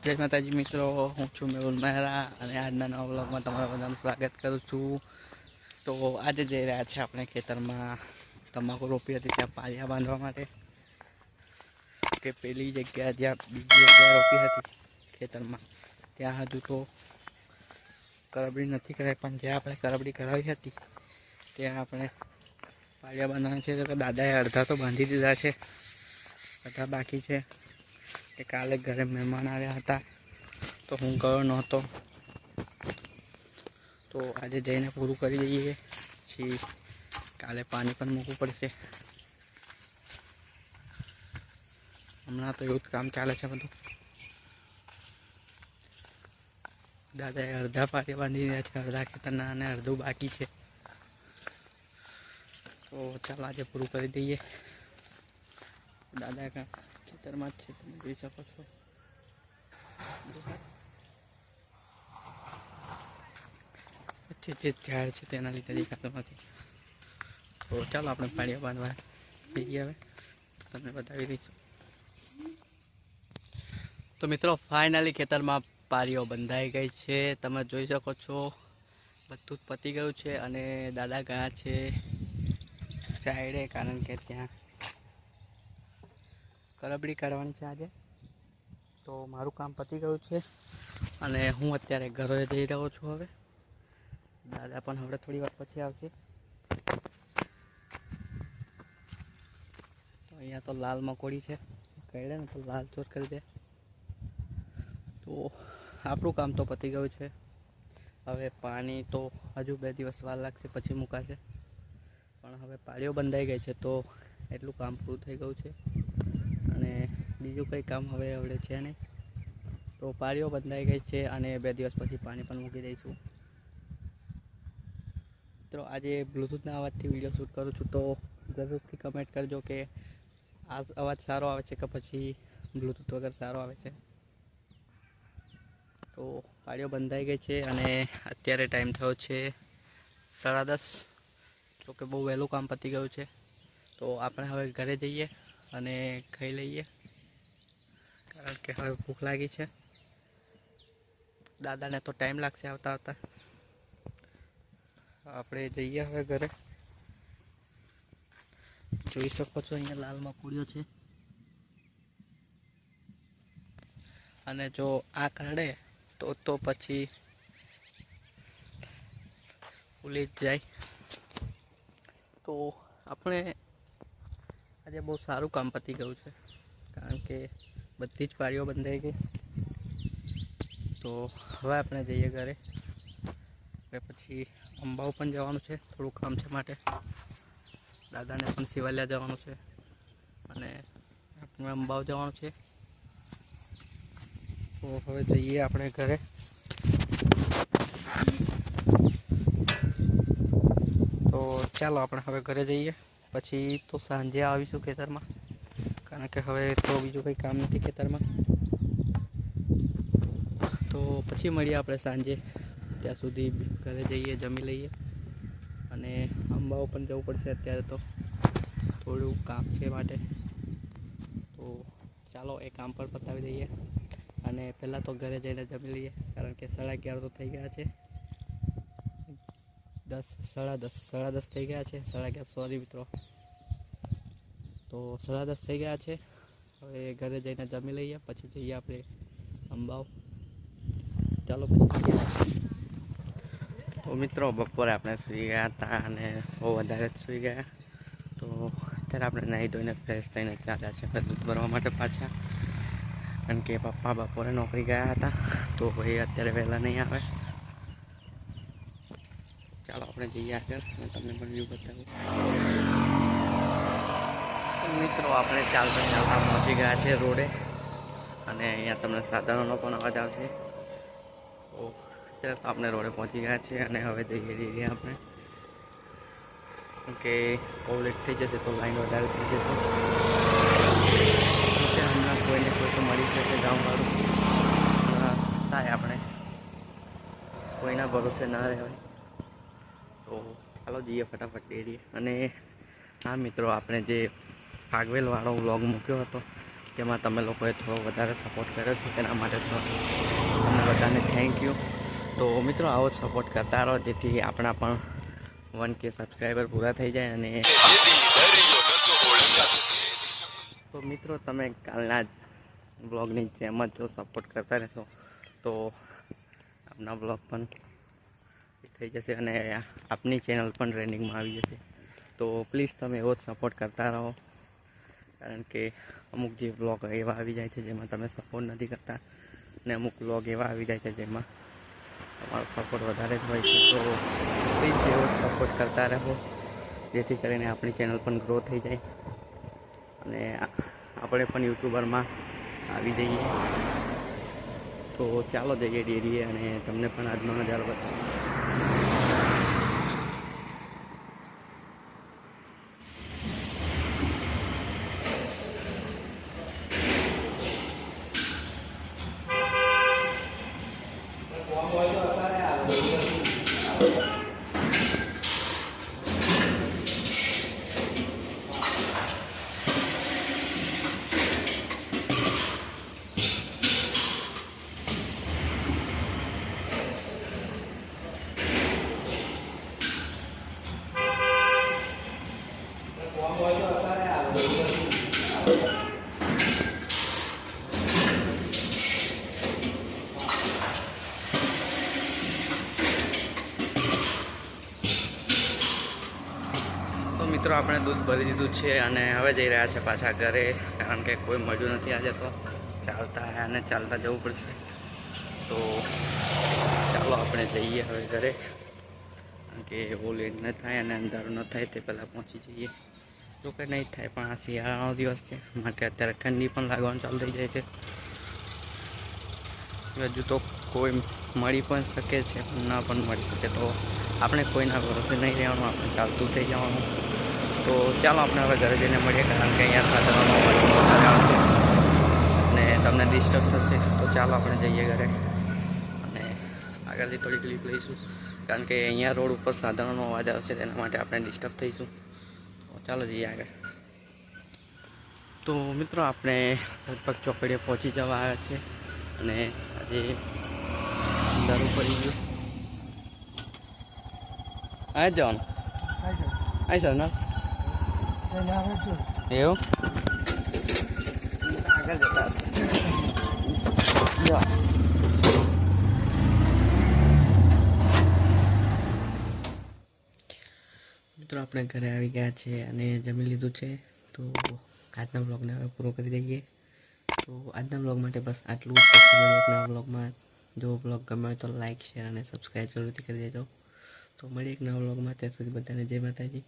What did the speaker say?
જય માતાજી મિત્રો, હું છું મેહુલ મહેરા અને આજના નવા બ્લોગમાં તમારા બધાનું સ્વાગત કરું છું. તો આજે જઈ રહ્યા છે આપણે ખેતરમાં તમાકુ રોપી હતી ત્યાં પાળિયા બાંધવા માટે, કે પેલી જગ્યા જ્યાં બીજી જગ્યાએ રોપી હતી ખેતરમાં. ત્યાં હજુ તો કરબડી નથી કરાવી પણ જ્યાં આપણે કરબડી કરાવી હતી, ત્યાં આપણે પાળિયા બાંધવાના છે. તો દાદાએ અડધા તો બાંધી દીધા છે બધા બાકી છે. કે કાલે ઘરે મહેમાન આવ્યા હતા, તો હું ગયો નહોતો. તો આજે જઈને પૂરું કરી દઈએ પછી કાલે પાણી પણ મૂકવું પડશે. હમણાં તો એવું જ કામ ચાલે છે બધું. દાદાએ અડધા પાટી બાંધી રહ્યા છે, અડધા ખેતરના અને અડધું બાકી છે. તો ચાલો આજે પૂરું કરી દઈએ. દાદા કા ખેતરમાં જ છે, તમે જોઈ શકો છો. વચ્ચે જે ઝાડ છે તેના લીધે દેખાતું નથી. તો ચાલો આપણે પાણીઓ બાંધવા જઈએ હવે. તમને બતાવી દઈશું. તો મિત્રો ફાઇનલી ખેતરમાં પારીઓ બંધાઈ ગઈ છે. તમે જોઈ શકો છો, બધું જ પતી ગયું છે અને દાદા ગયા છે. સાઈડે કારણ કે ત્યાં કરબડી કાઢવાની છે આજે. તો મારું કામ પતી ગયું છે અને હું અત્યારે ઘરે જઈ રહ્યો છું હવે. દાદા પણ હવે થોડી વાર પછી આવશે. તો અહીંયા તો લાલ મકોડી છે. કહેડે ને તો લાલ ચોર કરી દે. તો આપણું કામ તો પતી ગયું છે. હવે પાણી તો હજુ બે દિવસ વાર લાગશે, પછી મુકાશે. પણ હવે પાળીઓ બંધાઈ ગઈ છે તો એટલું કામ પૂરું થઈ ગયું છે. બીજું કંઈ કામ હવે હવે છે નહીં. તો પાળીઓ બંધાઈ ગઈ છે અને બે દિવસ પછી પાણી પણ મૂકી દઈશું. તો આજે બ્લૂટૂથના અવાજથી વીડિયો શૂટ કરું છું તો જરૂરથી કમેન્ટ કરજો કે આ અવાજ સારો આવે છે કે પછી બ્લૂટૂથ વગર સારો આવે છે. તો પાળીઓ બંધાઈ ગઈ છે અને અત્યારે ટાઈમ થયો છે સાડા દસ. તો કે બહુ વહેલું કામ પતી ગયું છે. તો આપણે હવે ઘરે જઈએ અને ખાઈ લઈએ. કારણ કે હવે ભૂખ લાગી છે. દાદાને તો ટાઈમ લાગશે આવતા આવતા. આપણે જઈએ હવે ઘરે. જોઈ શકો છો અહીંયા લાલ મકોડીઓ છે. અને જો આ કાઢે તો તો પછી ભૂલી જ જાય. તો આપણે આજે બહુ સારું કામ પતી ગયું છે. કારણ કે બધી જ પાળીઓ બંધાઈ ગઈ. તો હવે આપણે જઈએ ઘરે. પછી અંબાઓ પણ જવાનું છે, થોડું કામ છે માટે. દાદાને પણ શિવાલિયા જવાનું છે અને આપણે અંબાઓ જવાનું છે. તો હવે જઈએ આપણે ઘરે. તો ચાલો આપણે હવે ઘરે જઈએ. પછી તો સાંજે આવીશું ખેતરમાં. કારણ કે હવે તો બીજું કંઈ કામ નથી ખેતરમાં. તો પછી મળીએ આપણે સાંજે. ત્યાં સુધી ઘરે જઈએ, જમી લઈએ. અને અંબાઓ પણ જવું પડશે અત્યારે તો. થોડું કામ છે માટે. તો ચાલો એ કામ પર પતાવી દઈએ. અને પહેલાં તો ઘરે જઈને જમી લઈએ. કારણ કે સાડા અગિયાર તો થઈ ગયા છે. દસ, સાડા દસ સાડા દસ થઈ ગયા છે. સાડા અગિયાર સોરી મિત્રો. તો સાડા દસ થઈ ગયા છે. હવે ઘરે જઈને જમી લઈએ, પછી જઈએ આપણે અંબાવ ચાલો પછી તો મિત્રો, બપોરે આપણે સૂઈ ગયા હતા અને બહુ વધારે જ સૂઈ ગયા. તો અત્યારે આપણે નાહી ધોઈને ફ્રેશ થઈને ચાલ્યા છે દૂધ ભરવા માટે પાછા. કારણ કે પપ્પા બપોરે નોકરી ગયા હતા, તો એ અત્યારે વહેલા નહીં આવે. ચાલો આપણે જઈએ આગળ તમને પણ વ્યૂ બતાવું. મિત્રો, આપણે ચાલતા ચાલતા પહોંચી ગયા છે રોડે. અને અહીંયા તમને સાધનોનો પણ અવાજ આવશે. અત્યારે તો આપણે રોડે પહોંચી ગયા છીએ અને હવે જઈએ જઈએ આપણે. કે બહુ લેટ થઈ જશે તો લાઈન વધારે થઈ જશે. હમણાં કોઈને કોઈ તો મળી જશે ગામવાળું. થાય આપણે. કોઈના ભરોસે ના રહેવાય. તો ચાલો જઈએ ફટાફટ ડેરીએ. અને હા મિત્રો, આપણે જે ફાગવેલવાળો વ્લોગ મૂક્યો હતો. તેમાં તમે લોકોએ થોડો વધારે સપોર્ટ કર્યો છે. તેના માટે તમને બધાને થેન્ક યુ તો મિત્રો, આવો સપોર્ટ કરતા રહો. જેથી આપણા પણ વન કે સબસ્ક્રાઈબર પૂરા થઈ જાય અને તો મિત્રો, તમે કાલના બ્લોગની જેમ જ જો સપોર્ટ કરતા રહેશો, તો આપના બ્લોગ પણ થઈ જશે અને આપની ચેનલ પણ ટ્રેન્ડિંગમાં આવી જશે. તો પ્લીઝ તમે એવો જ સપોર્ટ કરતા રહો. કારણ કે અમુક જે બ્લોગ એવા આવી જાય છે જેમાં તમે સપોર્ટ નથી કરતા અને અમુક બ્લોગ એવા આવી જાય છે જેમાં તમારો સપોર્ટ વધારે જ હોય છે, તો પ્લીઝ એવો સપોર્ટ કરતા રહો. જેથી કરીને આપણી ચેનલ પણ ગ્રો થઈ જાય અને આપણે પણ યુટ્યુબરમાં આવી જઈએ. તો ચાલો જઈએ ડેરીએ અને તમને પણ આજનો નજારો બતાવો મિત્રો, આપણે દૂધ ભરી દીધું છે અને હવે જઈ રહ્યા છે પાછા ઘરે. કારણ કે કોઈ મજૂર નથી આજે તો. ચાલતા અને ચાલતા જવું પડશે. તો ચાલો આપણે જઈએ હવે ઘરે. કારણ કે એવું લેટ ન થાય અને અંધારું ન થાય તે પહેલાં પહોંચી જઈએ. જો કે નહીં થાય, પણ આ શિયાળાનો દિવસ છે. માટે અત્યારે ઠંડી પણ લાગવાનું ચાલુ થઈ જાય છે. હજુ તો કોઈ મળી પણ શકે છે ના પણ મળી શકે. તો આપણે કોઈના ભરોસે નહીં રહેવાનું, આપણે ચાલતું થઈ જવાનું. તો ચાલો આપણે હવે ઘરે જઈને મળીએ, કારણ કે અહીંયા આવશે અને તમને ડિસ્ટર્બ થશે, તો ચાલો આપણે જઈએ ઘરે. અને આગળથી થોડી ક્લિપ લઈશું, કારણ કે અહીંયા રોડ ઉપર સાધનોનો અવાજ આવશે, તેના માટે આપણે ડિસ્ટર્બ થઈશું. ચાલો જઈએ આગળ. તો મિત્રો આપણે લગભગ ચોકડીએ પહોંચી જવા આવ્યા છે અને આજે દારૂ પડી ગયું. આવી જવાનું? આવી સર ના એવું? આગળ જતા હશે જો. મિત્રો, આપણે ઘરે આવી ગયા છે અને જમી લીધું છે. તો આજના બ્લોગને હવે પૂરો કરી દઈએ. તો આજના બ્લોગ માટે બસ આટલું નવા બ્લોગમાં જો બ્લોગ ગમે તો લાઇક શેર અને સબસ્ક્રાઈબ જરૂરથી કરી દેજો. તો મળીએ એક નવા બ્લોગમાં ત્યાં સુધી બધાને જય માતાજી.